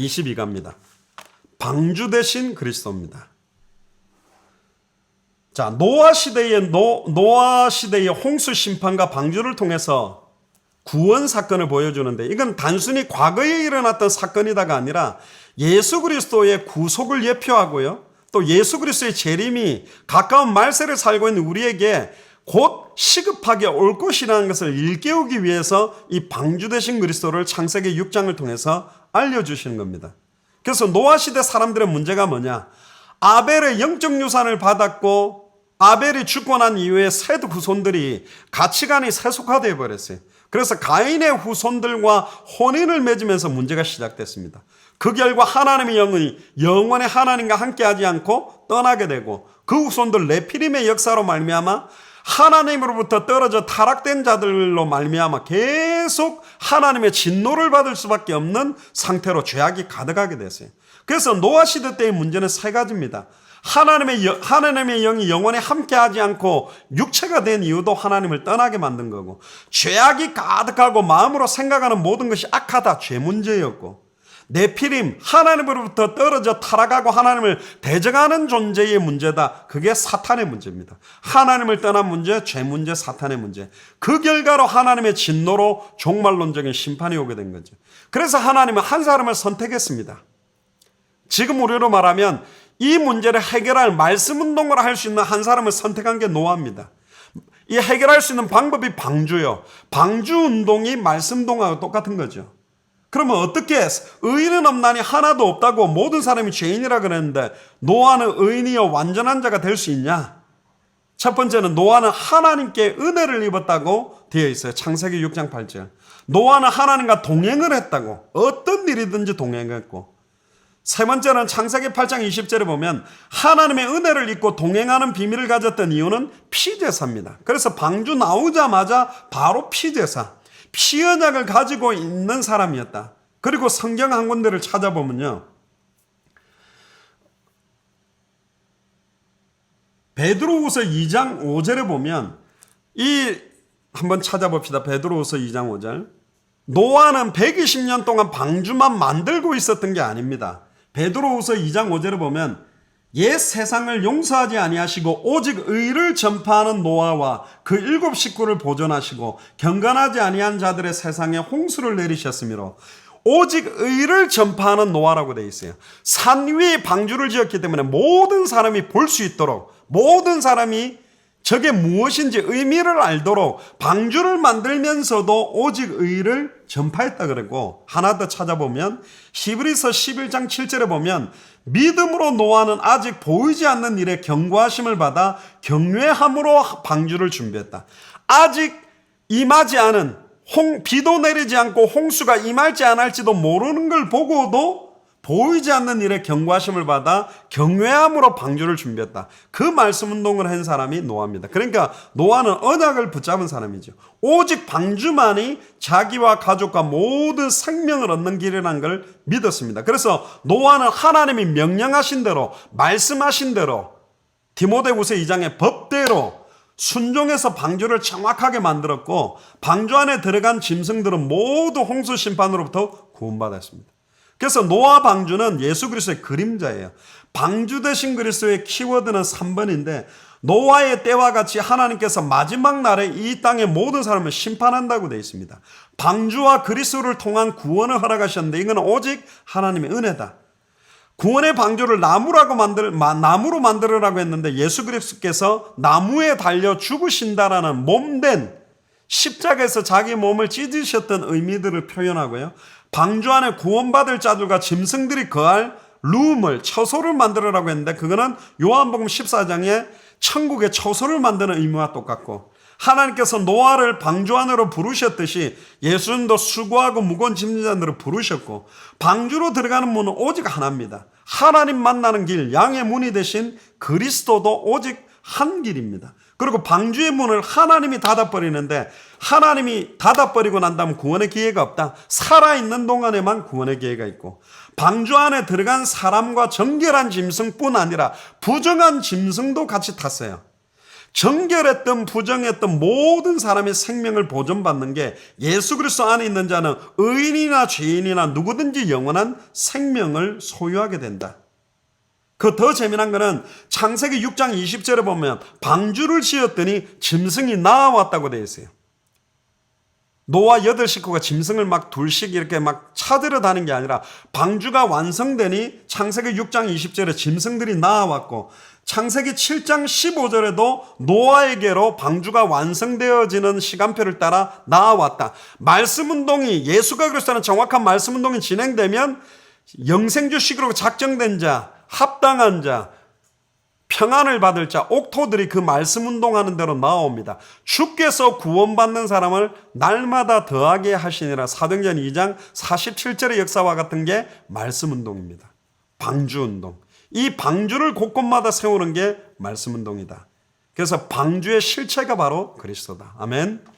22가입니다. 방주 대신 그리스도입니다. 자, 노아 시대의 노, 노아 시대의 홍수 심판과 방주를 통해서 구원 사건을 보여주는데 이건 단순히 과거에 일어났던 사건이다가 아니라 예수 그리스도의 구속을 예표하고요. 또 예수 그리스도의 재림이 가까운 말세를 살고 있는 우리에게 곧 시급하게 올 것이라는 것을 일깨우기 위해서 이 방주 되신 그리스도를 창세기 6장을 통해서 알려주시는 겁니다. 그래서 노아 시대 사람들의 문제가 뭐냐? 아벨의 영적 유산을 받았고 아벨이 죽고 난 이후에 셋 후손들이 가치관이 세속화되어 버렸어요. 그래서 가인의 후손들과 혼인을 맺으면서 문제가 시작됐습니다. 그 결과 하나님의 영혼이 영원히 하나님과 함께하지 않고 떠나게 되고 그 후손들 레피림의 역사로 말미암아 하나님으로부터 떨어져 타락된 자들로 말미암아 계속 하나님의 진노를 받을 수밖에 없는 상태로 죄악이 가득하게 됐어요. 그래서 노아 시대 때의 문제는 세 가지입니다. 하나님의 영, 하나님의 영이 영원히 함께하지 않고 육체가 된 이유도 하나님을 떠나게 만든 거고 죄악이 가득하고 마음으로 생각하는 모든 것이 악하다 죄 문제였고 네피림 하나님으로부터 떨어져 타락하고 하나님을 대적하는 존재의 문제다. 그게 사탄의 문제입니다. 하나님을 떠난 문제, 죄 문제, 사탄의 문제. 그 결과로 하나님의 진노로 종말론적인 심판이 오게 된 거죠. 그래서 하나님은 한 사람을 선택했습니다. 지금 우리로 말하면 이 문제를 해결할 말씀 운동을 할 수 있는 한 사람을 선택한 게 노아입니다. 이 해결할 수 있는 방법이 방주요. 방주 운동이 말씀 운동하고 똑같은 거죠. 그러면 어떻게 의인은 없나니 하나도 없다고 모든 사람이 죄인이라 그랬는데 노아는 의인이요 완전한 자가 될 수 있냐? 첫 번째는 노아는 하나님께 은혜를 입었다고 되어 있어요. 창세기 6장 8절. 노아는 하나님과 동행을 했다고. 어떤 일이든지 동행했고. 세 번째는 창세기 8장 20절에 보면 하나님의 은혜를 입고 동행하는 비밀을 가졌던 이유는 피제사입니다. 그래서 방주 나오자마자 바로 피제사, 피언약을 가지고 있는 사람이었다. 그리고 성경 한 군데를 찾아보면요. 베드로후서 2장 5절에 보면 이 한번 찾아봅시다. 베드로후서 2장 5절. 노아는 120년 동안 방주만 만들고 있었던 게 아닙니다. 베드로후서 2장 5절에 보면 옛 세상을 용서하지 아니하시고 오직 의를 전파하는 노아와 그 일곱 식구를 보존하시고 경건하지 아니한 자들의 세상에 홍수를 내리셨으므로 오직 의를 전파하는 노아라고 되어 있어요. 산 위에 방주를 지었기 때문에 모든 사람이 볼 수 있도록 모든 사람이 저게 무엇인지 의미를 알도록 방주를 만들면서도 오직 의를 전파했다 그랬고 하나 더 찾아보면 히브리서 11장 7절에 보면 믿음으로 노아는 아직 보이지 않는 일에 경고하심을 받아 경외함으로 방주를 준비했다. 아직 임하지 않은 홍, 비도 내리지 않고 홍수가 임할지 안 할지도 모르는 걸 보고도 보이지 않는 일에 경고하심을 받아 경외함으로 방주를 준비했다. 그 말씀 운동을 한 사람이 노아입니다. 그러니까 노아는 언약을 붙잡은 사람이죠. 오직 방주만이 자기와 가족과 모든 생명을 얻는 길이라는 걸 믿었습니다. 그래서 노아는 하나님이 명령하신 대로 말씀하신 대로 디모데후서 2장의 법대로 순종해서 방주를 정확하게 만들었고 방주 안에 들어간 짐승들은 모두 홍수 심판으로부터 구원받았습니다. 그래서 노아 방주는 예수 그리스도의 그림자예요. 방주 대신 그리스도의 키워드는 3번인데 노아의 때와 같이 하나님께서 마지막 날에 이 땅의 모든 사람을 심판한다고 되어 있습니다. 방주와 그리스도를 통한 구원을 허락하셨는데 이건 오직 하나님의 은혜다. 구원의 방주를 나무라고 만들 나무로 만들으라고 했는데 예수 그리스도께서 나무에 달려 죽으신다라는 몸된 십자가에서 자기 몸을 찢으셨던 의미들을 표현하고요. 방주 안에 구원받을 자들과 짐승들이 거할 룸을 처소를 만들어라고 했는데 그거는 요한복음 14장에 천국의 처소를 만드는 의미와 똑같고 하나님께서 노아를 방주 안으로 부르셨듯이 예수님도 수고하고 무거운 짐자들을 부르셨고 방주로 들어가는 문은 오직 하나입니다. 하나님 만나는 길 양의 문이 되신 그리스도도 오직 한 길입니다. 그리고 방주의 문을 하나님이 닫아버리는데 하나님이 닫아버리고 난 다음 구원의 기회가 없다. 살아있는 동안에만 구원의 기회가 있고 방주 안에 들어간 사람과 정결한 짐승뿐 아니라 부정한 짐승도 같이 탔어요. 정결했던 부정했던 모든 사람의 생명을 보존받는 게 예수 그리스도 안에 있는 자는 의인이나 죄인이나 누구든지 영원한 생명을 소유하게 된다. 그 더 재미난 거는 창세기 6장 20절에 보면 방주를 지었더니 짐승이 나왔다고 되어 있어요. 노아 여덟 식구가 짐승을 막 둘씩 이렇게 막 찾으러 다는 게 아니라 방주가 완성되니 창세기 6장 20절에 짐승들이 나왔고 창세기 7장 15절에도 노아에게로 방주가 완성되어지는 시간표를 따라 나왔다. 말씀 운동이 예수가 그리스도는 정확한 말씀 운동이 진행되면 영생주식으로 작정된 자, 합당한 자, 평안을 받을 자, 옥토들이 그 말씀 운동하는 대로 나옵니다. 주께서 구원받는 사람을 날마다 더하게 하시니라. 사도행전 2장 47절의 역사와 같은 게 말씀 운동입니다. 방주 운동. 이 방주를 곳곳마다 세우는 게 말씀 운동이다. 그래서 방주의 실체가 바로 그리스도다. 아멘.